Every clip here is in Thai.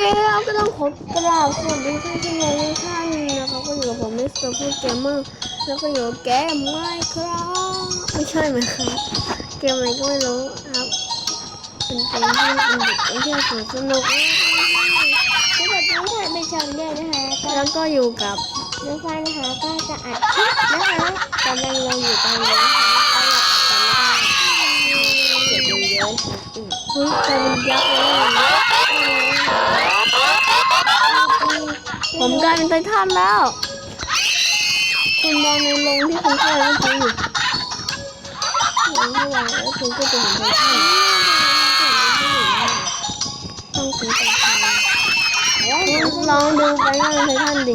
แล้วก็ต้องขอกราบสวัสดีท่านผู้ชมทุกท่านนะครับก็อยู่กับผมมิสเตอร์พูดเกมเมอร์แล้วก็อยู่กับเกมไม่ครับไม่ใช่ไหมครับเกมอะไรก็ไม่รู้ครับเป็นเกมที่เป็นเด็กเที่ยวสนุกสนุกสวัสดีค่ะเป็นชมด้วยนะคะก็แล้วก็อยู่กับน้องฟ้านะคะก็จะอัดคลิปนะคะกำลังลงอยู่ตอนนี้นะคะก็อยากอัดตอนนี้ก็เก็บเงินเยอะค่ะอืมเฮ้ยกลายเป็นยักษ์แล้ว ผมกลายเป็นไททันแล้ว คุณมองในโรงที่คุณเข้าไปเมื่อกี้อยู่มองเข้าไปแล้วคุณก็จะเห็นไททันต้องซื้อไททันคุณลองดูไปงานไททันดิ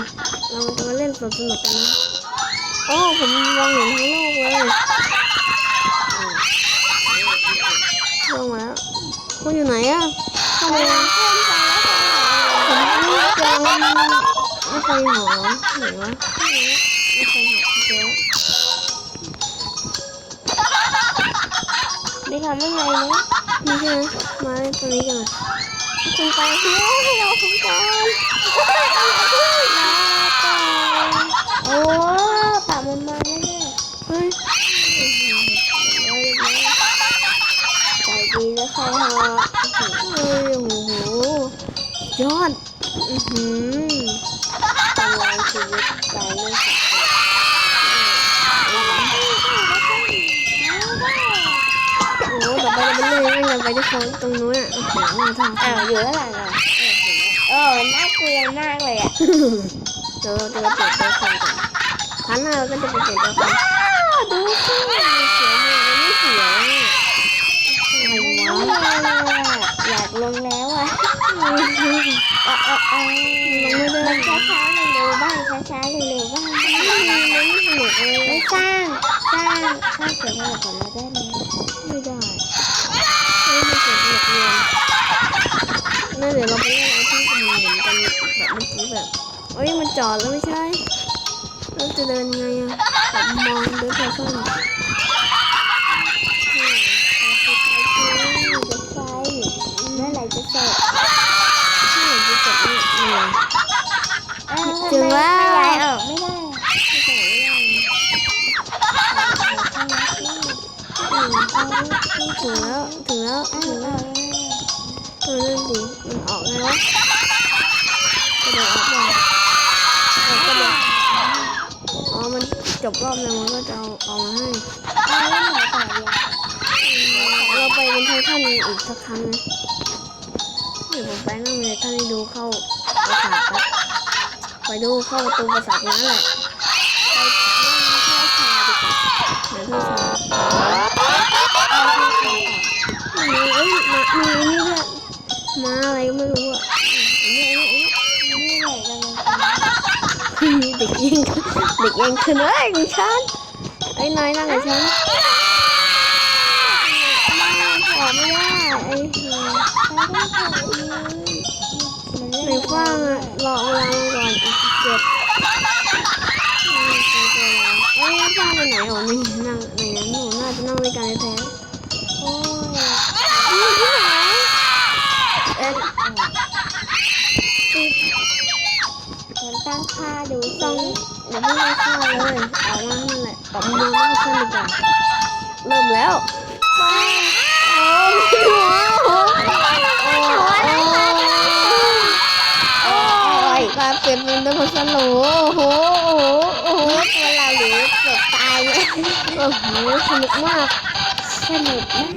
เราจะมาเล่นสนุกสนุกกันนะโอ้ผมมองเห็นทั้งโลกเลยลงมาแล้วคุณอยู่ไหนอะเข้ามา ไม่เจอไม่เคยหอไหนวะไม่เคยหอเจอไม่ทำยังไงนะนี่ใช่ไหมมาตรงนี้กันคุณไปเฮ้ยเราคุณก่อนโอ้ อือหือกำลังชีวิตใจไม่สักโอ้โหต่อไปเราไปเล่นกันไปที่เขาตรงนู้นอะโอ้โหน่าทานอ้าวอยู่ข้างหลังเหรอเออน่ากลัวมากเลยอะเดี๋ยวเราจะไปเปลี่ยนตัวละครก่อนพันหน้าเราก็จะไปเปลี่ยนตัวละครดูสิ เสียงมันไม่เสียงอะอะไรวะ อยากลงแล้วอะ ลงไม่ได้เออเออเออมันช้าช้าเร็วบ้างช้าช้าเร็วบ้างมันไม่สนุกเลยไม่สร้างสร้างสร้างเสียงให้กับเราได้ไหมไม่ได้ไม่ได้เกิดเหตุเลยนั่นเดี๋ยวเราไปเล่นอะไรที่มันเหมือนกันแบบเมื่อกี้แบบเอ้ยมันจอดแล้วไม่ใช่เราจะเดินไงอะแบบมองด้วยไฟฟ้า อ้าวถึงแล้ไม่ได้ออกไม่ได้ไม่ใช่ไม่ได้ถึงแล้วถึงแล้วถึงแล้วเออนั่นดิมันออกไงวะกระโดดออกมาออกกระโดดอ๋อมันจบรอบแล้วมันก็จะเอาเอามาให้เราไปเป็นไททันอีกสักครั้งนะเดี๋ยวผมไปนั่งในไททันให้ดูเข้าปราสาทครับ ไปดูเข้าประตูปราสาทนั้นแหละไปนั่งเข้าชาดีกว่าเดี๋ยวเข้าชามีเอ้ยมามีนนี่ด้วยมาอะไรไม่รู้อะนนี้อันนี้อันนี้นี่แหละกำลังเด็กยิงเด็กยิงขึ้นเอ้ยของฉันไอ้นายนั่งกับฉันออกไม่ได้ไอ้เหี้ยไห นฟังอะรอเวลาก่อนอีกเจ็ดเอ้ยฟังไปไหนอ๋อนี่นั่งในนั้นหนูน่าจะนั่งด้วยกันแท้โอ้ยๆที่ไหนเอ๊ะฉันตั้งค่าดูต้ต้อองงเดี๋ยวไม่ได้เข้าเลยออกมานั่นแหละปรับมือนั่งขึ้นดีกว่าเริ่มแล้วโอ้โหโอ้โอ้ยการเปลี่ยนเป็นตัวคนสนุกโอ้โห โอ้โห โอ้โห ตัวเราหรือเกือบตายเนี่ยโอ้โห สนุกมาก สนุกมาก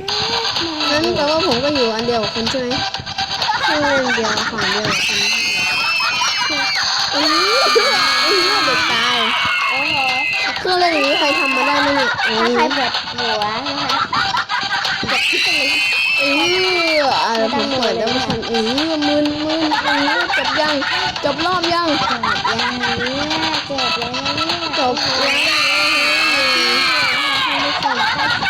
นั้นแปลว่าผมก็อยู่อันเดียวกับคุณใช่ไหมเครื่องเล่นเดียวฝั่งเดียวกับคุณอุ้ยอุ้ยเด็กตายโอ้โหเครื่องเล่นอย่างนี้ใครทำมาได้ไหมเนี่ยโอ้ถ้ายใครปวดหัวนะคะเอออะไรผมเปิดแล้วไม่ทันเออมึนมึนเออ จบยัง จบรอบยังจบยังเนี่ยจบแล้วเนี่ยจบยังไม่คว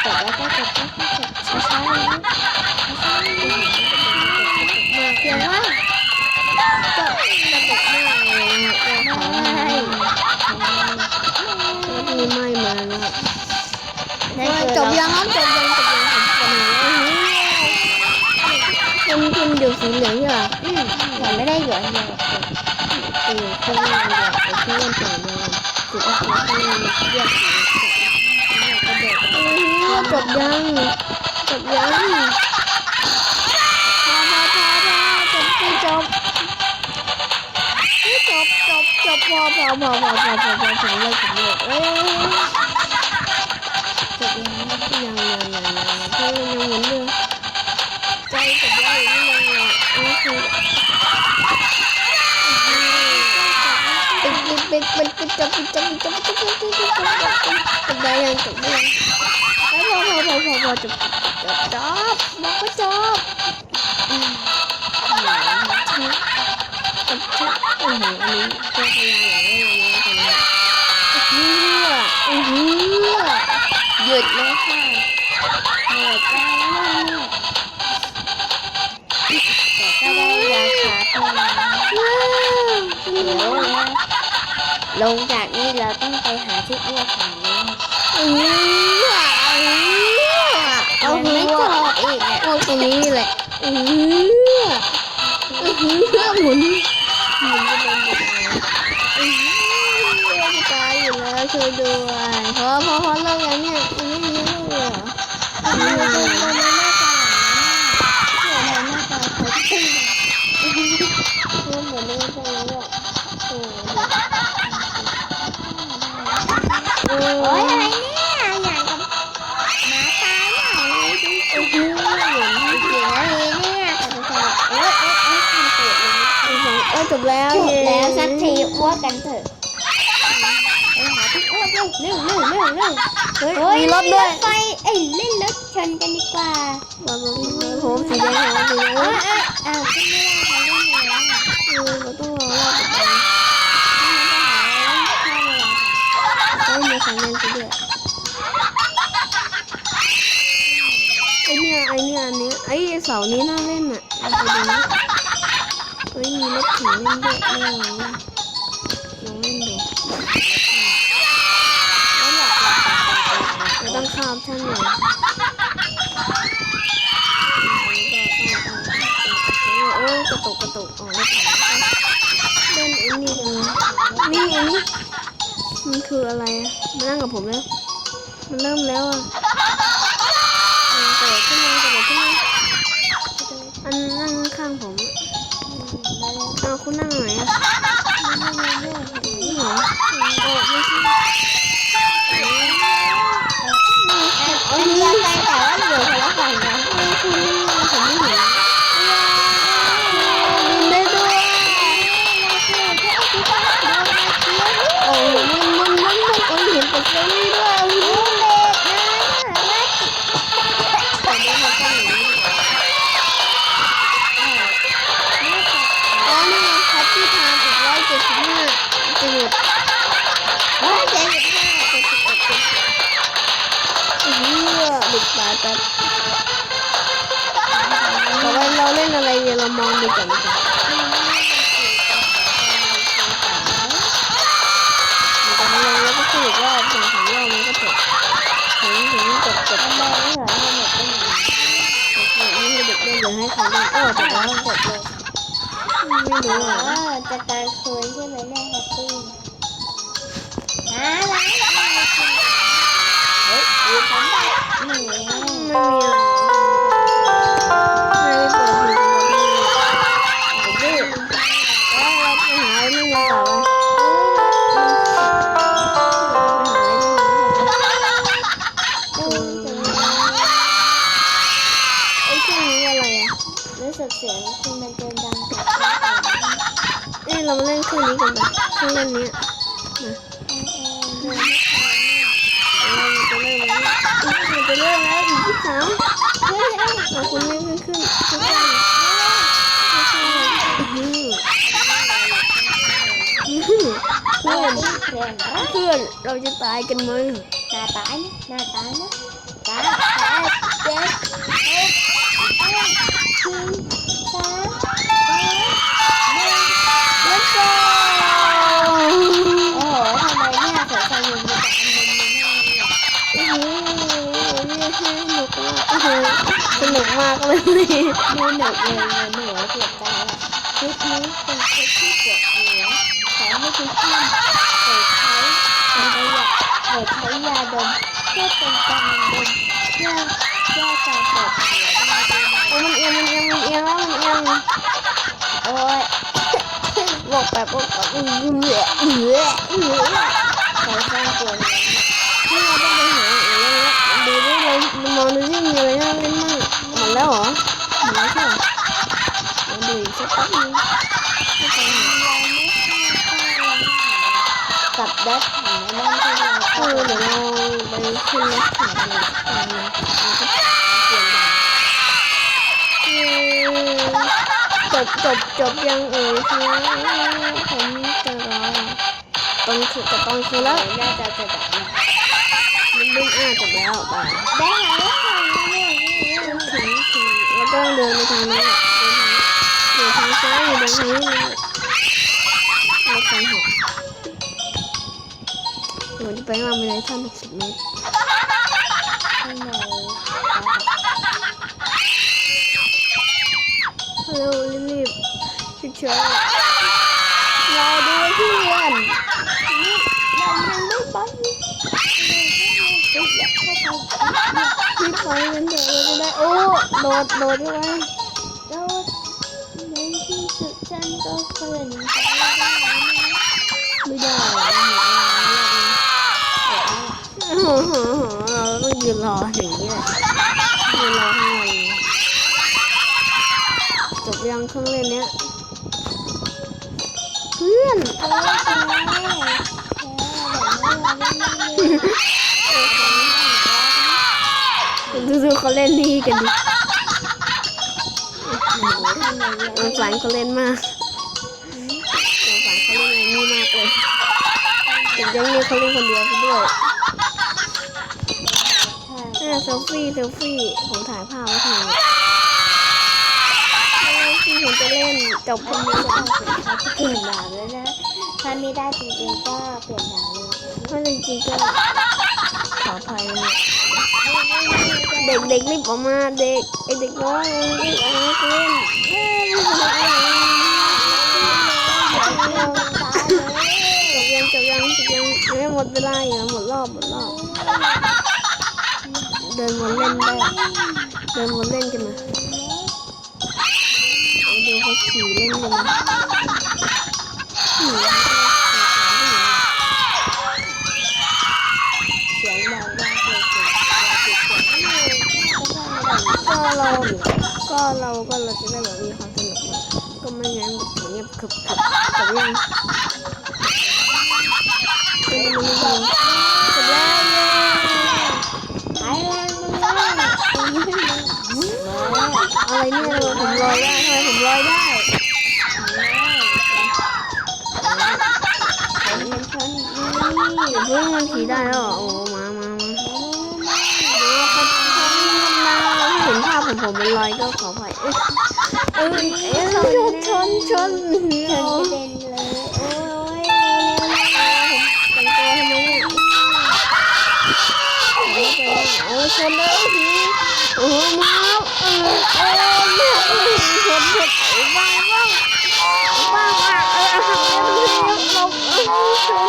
จบแล้วก็จบก็จบช้าๆเลยนะมาเพียงว่าก็สนุกมากเลยนะขอให้มีไม่มานะครับนั่นคือจบยังครับจบยัง จบยังผมจบแล้วคุณคุณเดี๋ยวสีเหลืองใช่ป่ะอืมแต่ไม่ได้เหลือเดียวหรอกคุณเออเครื่องเล่นเดียวไอ้เครื่องเล่นเสียงเดียวกันจุดเอาเครื่องเล่นเรียกสีเสร็จแล้วก็เด็กจบยังจบยังพอพอพอพอจบสิจบจบจบจบพอพอพอพอพอพอพอถึงเลยถึงเลยเอ้ยจบยังยังยังยังยังเพื่อนยัง ปิดปิดปิดปิดปิดจบปิดจบปิดจบปิดจบปิดจบปิดจบปิดจบจบได้ยังจบได้ยังพอพอพอพอพอจบจบจบบอกก็จบอืมจบจบโอ้โหอันนี้เจ้าพยายามอย่างนี้อย่างนี้กันนะเฮือเฮือหยุดเลยค่ะหมดแเฮือเอาหัวอีกเอาตรงนี้แหละเฮือเฮือหมุนหมุนจะเป็นยังไงเฮือจะตายอยู่แล้วช่วยด้วยพอพอพอเลิกแล้วเนี่ยมันไม่มีเรื่องเลยเหรอทำไมเราดูเราไม่จะหาเนี่ยเราหน้าตาขาตึ้งเรื่องเหมือนเรื่องพวกนี้อะโอ้ยอะไรเนี่ย จบแล้วจบเย้แล้วสักทีอ้วกกันเถอะไปหาที่อ้วกเร็วเร็วเร็วเร็วเร็วเฮ้ยเฮ้ยมีรถด้วยไฟเอ้ยเล่นรถชนกันดีกว่ามามามาผมสีแดงผมสีแดงเอ้เอ้ยยเอ้ยอ้าวขึ้นไม่ได้เขาเล่นไปแล้วอะเออเราต้องรอรอบต่อไปไม่ต้องหาเล่นข้าวเลยอะเฮ้ยมีของเล่นซะด้วยไอเนี่ยไอเนี่ยอันเนี้ยไอเสานี้น่าเล่นอะเราไปดูนะเฮ้ยมีรถถังเลองเล่นดูแล้วหลับหลับเราต้องข้ามท่านหน่อยโอ้กระตุกกระตุกอ๋อรถถังเล่นไอ้นี่กันนี่ไงนี่มันคืออะไรมานั่งกับผมแล้ว มันเริ่มแล้วอะ คุณนั่งไหนอะนี่เหรอโอ้ไม่ใช่อันเดียวกันแต่ว่าอยู่คนละฝั่งนะไม่คุณนี่ผมไม่เห็นบิน เล่นอะไรามองดูก่อนดีกว่าเดี๋ยวเลงแล้วก็ขึ้นอีกรอบสองสามรอบมันก็จบถึงถึงจบจบทำไมไม่เหรอให้หมดได้ยังไงนี่เด็กเล่นหรือให้เขาเล่นโอ้จบแล้วจบเลยไม่รู้อ๋ออะจะกลางคืนใช่ไหมแม่แฮปปี้หาร้านอะไรเฮ้ยอยู่ชั้นใต้หนึ่งไม่มีอะไรไม่ มาเล่นเครื่องนี้กันปะเครื่องเล่นนี้เราจะเล่นแล้วเราจะเล่นแล้วอีกที่สามเฮ้ยเอ้ยเราคุณเล่นขึ้นขึ้นขึ้นขึ้นเพื่อนเพื่อนเพื่อนเราจะตายกันมั้ยน้าตายนะน้าตายนะตายตายเจ็ดหกเจ็ด โอ้โหสนุกมากเลยดูหนักเลยเงินหัวเกือบตายอะนี้เป็นเซ็ตที่ปวดหัวขอให้ทุกท่านโปรดใช้โปรดใช้ยาโปรดใช้ยาดมเพื่อเป็นการดมเพื่อแก้การปวดหัวได้ยนะโอ้มันเอียงมันเอียงมันเอียงแล้วมันเอียงโอ้ยบอกแบบบอกแบบอือเหนื่อยเหนื่อยเหนื่อยใช้สร้างตัวนี้ ที่เราต้องไปหาอะไรดูดิ เรามองดูที่มีอะไรน่าเล่นมั่งหมดแล้วเหรอหมดแล้วใช่เหรอเดี๋ยวดูอีกสักแป๊บนึงที่เป็นยาไม่เข้าเข้ากับแบทของในบ้านที่เราเอเข้าอเดี๋ยวเราไปขึ้นรถถังกันเลยจบจบจบยังเอ่ยคะผมจะรอตอนคือต่ตอนคือแล้วน่าจะจะแบบ ดึงอ่าจบแล้วไปได้แล้วค่ะเนี่ยถึงถึงแล้วก็เดินไปทางนี้เดินทางซ้ายอยู่ตรงนี้นะรถไฟหกหนูจะไปมางไปในท่านหกสิบเมตร กันเถอะเราจะได้โอ้โดดโดดด้วยแล้วในที่สุดฉันก็เพื่อนไม่ได้โอ้โหเราต้องยืนรออย่างนี้แหละยืนรอทั้งวันจบยังเครื่องเล่นเนี้ยเพื่อนเออแดูๆเขาเล่นนี่กันดิหนูทำไมเยสงอะสารเขาเล่นมากสงสารเขาเล่นอะไรนี่มากเลยถึงยังมีเขาเล่นคนเดียวซะด้วยใช่อ่าเซลฟี่เซลฟี่ผมถ่ายภาพไว้ทำไมเซลฟี่ผมจะเล่นจบคนนนี้นี้จะต้องเปลี่ยนเขาเปลี่ยนดาวแล้วนะ ถ้าไม่ได้จริงๆก็เปลี่ยนดาวเลยเพราะจริงๆก็ขออภัยนะ เด็กเด็กรีบออกมาเด็กไอเด็กน้อยรีบออกมาเล่นเอ้ยรีบออกมาเล่นจบยังจบยังจบยังไม่หมดเวลาอยู่หมดรอบหมดรอบเดินวนเล่นได้เดินวนเล่นกันนะเอาดูเขาขี่เล่นกันนะ เราก็เราก็เราจะได้แบบมีความสนุกก็ไม่งั้นแบบเงียบขึบขึบจบยังเป็นมันจบจบแล้วเย้หายแรงมาเลยอะไรเนี่ยผมลอยได้ทำไมผมลอยได้เป็นคนนี่เพิ่งมันขี่ได้แล้วเหรอโอ้ ผมเป็นรอยก็ขออภัยเอ้ยเอ้ยเอ้ยชนชนชนเชิญโอ้ยเป็นเลยโอ้ยแต่งตัวทำไมเนี่ยโอ้ยชนเลยทีโอ้ยมาเออเออเนี่ยชนชนบ้างบ้างบ้างอะเออหักเลยตรงนี้ลงเออชน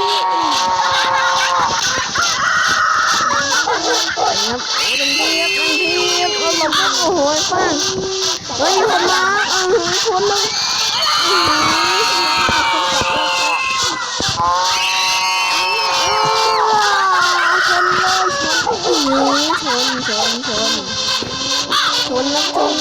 ครับเต็มที่ครับเต็มที่ครับ มาบครับโอ้โหป้างเฮ้ยคนมาเออคนมาชนเลยชนชนชนชนชนชนแล้วชน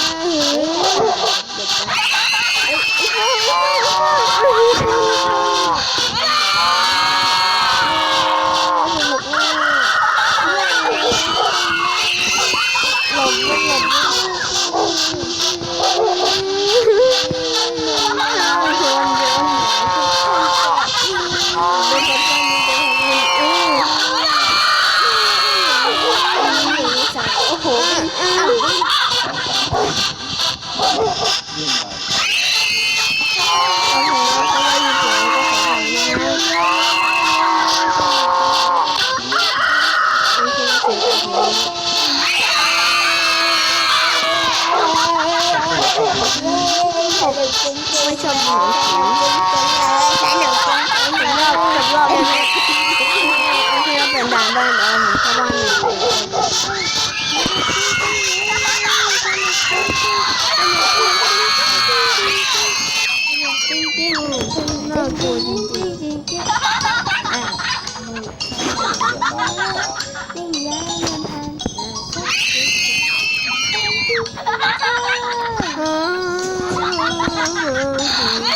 ดี๋ยวนะ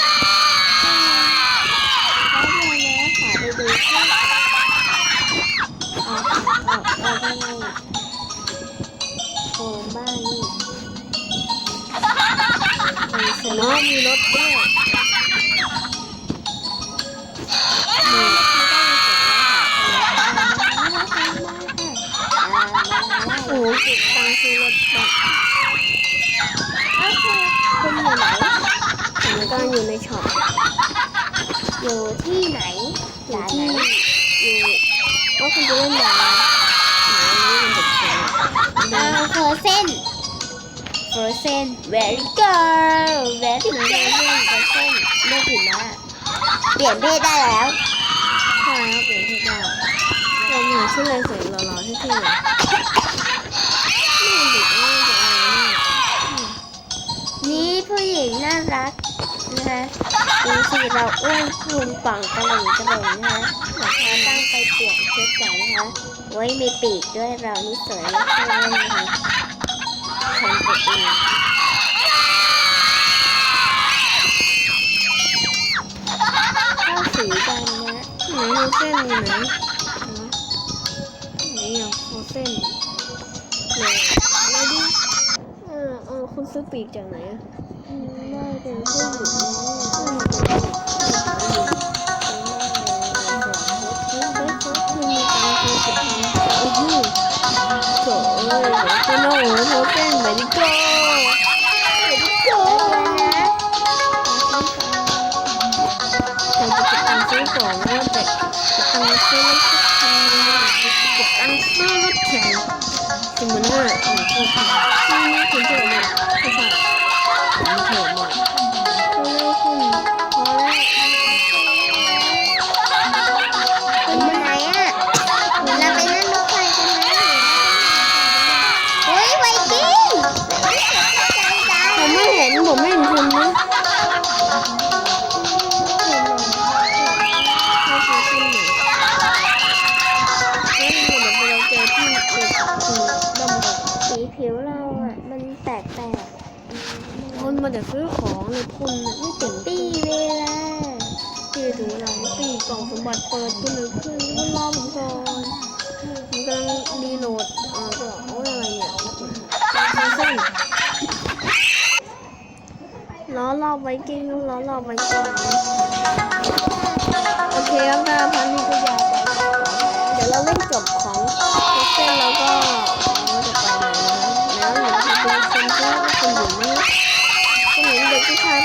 ขอไปดูที่ออกออกออกได้ไงโอ้บ้านนี่เห็นว่ามีรถด้วยโอ้โหเก็บตังค์ซื้อรถแบบคุณอยู่ไหน กำลังอยู่ในช็อปอยู่ที่ไหนอยู่ร้านไหนที่อยู่ว่าคุณจะเล่นอย่างไรหมานี้มันเด็กเกินอ่าเฟอร์เซนเฟอร์เซน very girl very girl เรื่องเฟอร์เซนเลือกผิดนะเปลี่ยนเพศได้แล้วใช่ครับเปลี่ยนเพศได้เราหาชื่ออะไรสวยหล่อๆเท่ๆเลยนี่มันเด็กมากเด็กอะไรเนี่ยนี่ผู้หญิงน่ารักนะคะ ดูสิเราอ้วนพุงป่องกระหล่งกระหล่งนะคะเราตั้งไปเปลี่ยนชุดก่อนนะคะไว้มีปีกด้วยเรานี่สวยมากเลยนะคะชมตัวเองข้าสีกันะไหนโมเส้นอยู่ไหนอ๋อไหนอะโมเส้นเลย เออคุณซื้อปีกจากไหนอะอืมน่าเป็นผู้หญิงนะอืมเฮ้ยเฮ้ยเฮ้ยคุณมีตังค์คุณสิบพันโอ้โหโถ่เอ้ยคุณโอ้โหโมเส้นเหมือนดิโก้เหมือนดิโก้เราจะเก็บตังค์ซื้อของแล้วแต่เก็บตังค์ซื้อรถคันนึงเก็บตังค์ซื้อรถแข่งสิมันน่า มาจะซื้อของเลยคุณไม่เต็มปีเวลาปีถึงเวลาปีกล่องสมบัติเปิดก็เลยขึ้นก็รอผมก่อนผมกำลังรีโหลดเอ่อก็โอ้ยอะไรเนี่ยเส้นล้อรอบไวกิ้งล้อรอบไวกิ้งโอเคครับถ้าพันนี้ก็ยาวไปเดี๋ยวเราเล่นจบของเส้นแล้วก็เร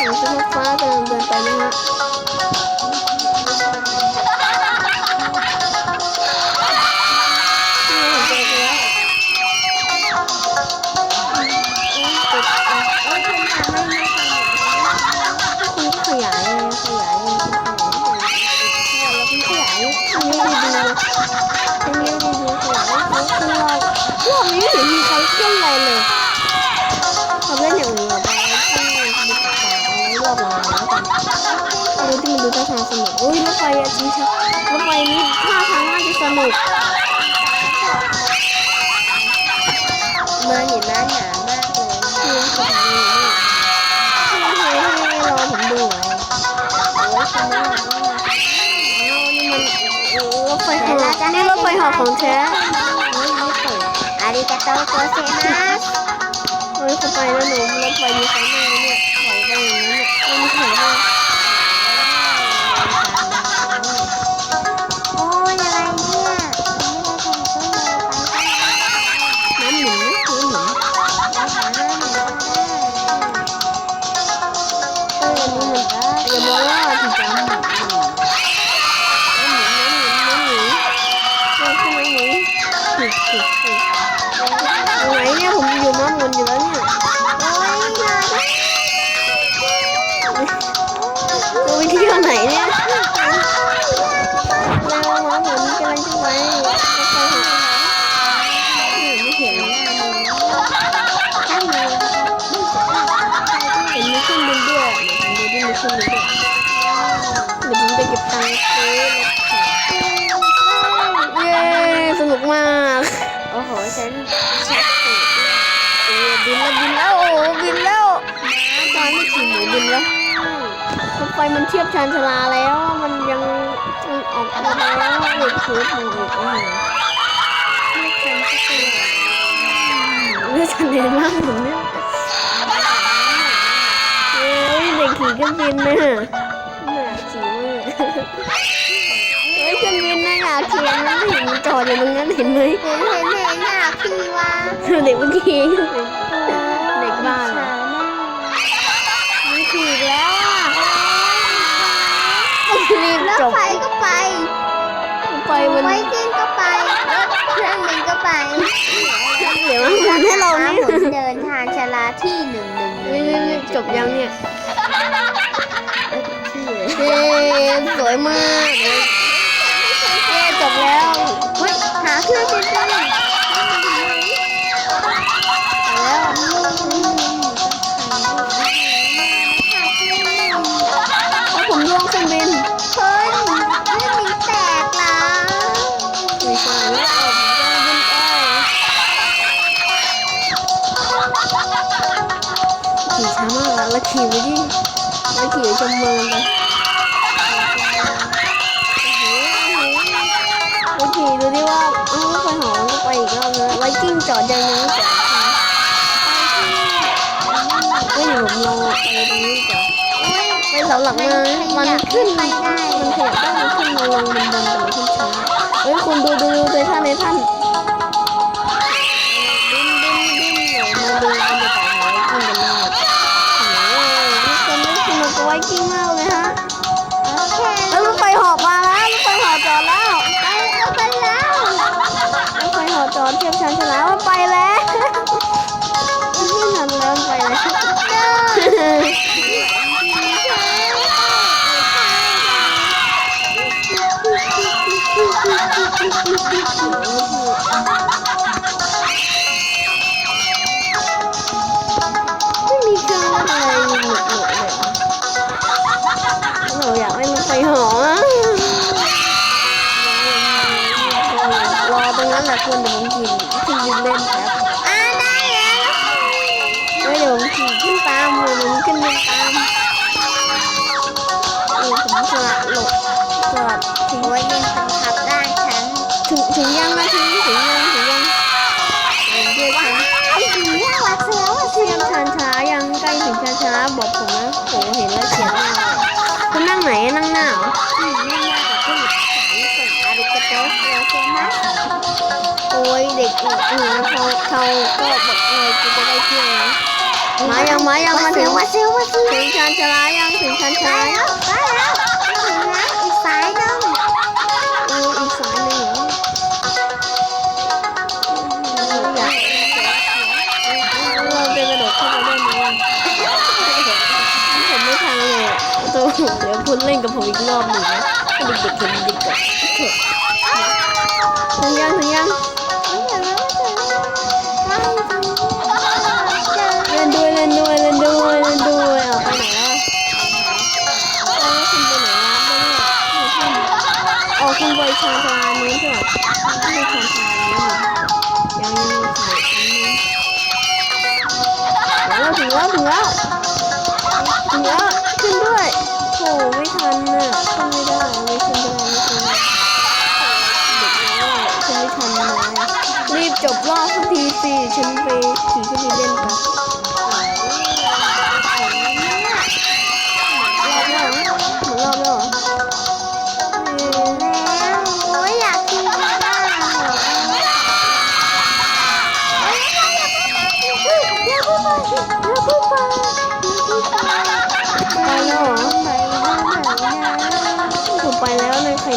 ของชุดฟ้ากำลังเดินไปนะฮะนี่ผมเจอแล้วติดอะโอ้ยคุณทำให้ไม่ทำแบบนี้คุณขยายเลยขยายเลยคุณขยายเลยขยายแล้วคุณขยายอันนี้ดีดูอันนี้ดีดูขย ดูที่มันดูท่าทางสนุกอุ้ยรถไฟอะจริงใช่รถไฟนี้ท่าทางน่าจะสนุกเมืองหิมะหนามากเลยนะคือสถานีนี่ให้ให้ให้รอผมดูไว้โอ้ยคุณน่ารักมากอ้าวนี่มันรถไฟเหาะนี่รถไฟเหาะของแท้เฮ้ยไม่เปิดอาริกาโตโกเซมัสเฮ้ยเข้าไปแล้วหนูรถไฟมีไฟไเครื่องบินด้วยเดี๋ยวผมจะเก็บตังค์ซื้อรถแข่งเย้สนุกมาก โอ้โหฉันชักตูดด้วยบินแล้วบินแล้วโอ้บินแล้วตอนไม่ขี่หมูบินแล้วรถไฟมันเทียบชานชาลาแล้ว มันยังมันออกมาแล้วเด็กถือถูอีกโอ้โหไม่ฉันสักตัวเลือดฉันเห็นมากผมเนี่ย ขี่เครื่องบินนะน่าขี่มากเฮ้ยเครื่องบินนะอยากขี่อันนั้นเห็นมันจอดอยู่ตรงนั้นเห็นไหมเห็นเห็นเห็นอยากพี่ว่าเด็กเมื่อกี้เด็กบ้านช้าอะมากมันขี่อีกแล้วอะรีบรถจบไฟก็ไปไปมันไวกิ้งก็ไปรถเครื่องบินก็ไปเดี๋ยวมันหมุนให้เราม้าเนี่ยหมุนเดินทางชาลาที่หนึ่งหนึ่งหนึ่นี่งนี่จบยังเนี่ย วยมากเย้จบแล้วเฮ้ยหาเครื่องบินกันแล้วแล้วผมล่วงเครื่องบินเฮ้ยเครื่องบินแตกแล้วไม่ใช่แล้วเอาผมจะบินไปขี่ช้ามากอะแล้วขี่ไปดิแล้วขี่ชมเมืองไป มามันขึ้นไปได้มันขยับได้มันขึ้นมาลงมันบนแต่มันขึ้นช้าเฮ้ยคุณดูดูดูในท่านในท่านดิ้นดิ้นดิ้นหน่อยมาดูบรรยากาศของไวกิ้งกันหน่อยโอ้โหนี่คนนี้สนุกกับไวกิ้งมากเลยฮะโอเคแล้วรถไฟหอบมาแล้วรถไฟหอบจอดแล้วไปไปแล้วรถไฟหอบจอดเทียบชั้นชนะมันไปแล้ว ไม่มีเครื่องเล่นอะไรหนุกหนุกเลยหรอเราอยากเล่นรถไฟเหอรอตรงนั้นแหละคุณเดี๋ยวผมขี่ขึ้นบินเล่นแป๊บอ่าได้แล้วเฮ้ยเดี๋ยวผมขี่ขึ้นตามเลยผมขึ้นตาม อ้ยเด็กเออเออเขาเขาก็บอกเออกูจะได้เที่ยวนะมายังมายังมาถึงวัดซลวัดเซลถึงชานชาลายังถึงชานไปชาแล้วไปแล้วไปถึงแล้วอีกสายหนึงเอออีกสายหนึ่งเหรออยากเราจะกระโดดเข้าไปได้ไหมอะผมไม่ทันเลยอะตัวเดี๋ยวคุณเล่นกับผมอีกรอบหนึ่งนะให้เด็กๆเห็นดีกว่าเถอะถึงยังถึงยัง ด้วยเล่นด้วยเล่นด้วยเล่นด้วยเอาไปไหนแล้วออาแล้นไม่รู้อะไม่ทันออกคุณไปชานชาลานู้ใช่ไหมไม่ชานชาลานี้ยังยังมีสายอันนึงถึงแล้วถึงแล้วถึงแล้วถึงแล้วขึ้นด้วยโถไม่ทันน่ะขึ้นไม่ได้ไม่ขึ้นไม่ได้ไม่ขึ้นเด็กน้อยขึ้นไม่ทันเลยรีบจบรอบสักทีสิฉันไปขี่ขึ้นไปเล่นกัน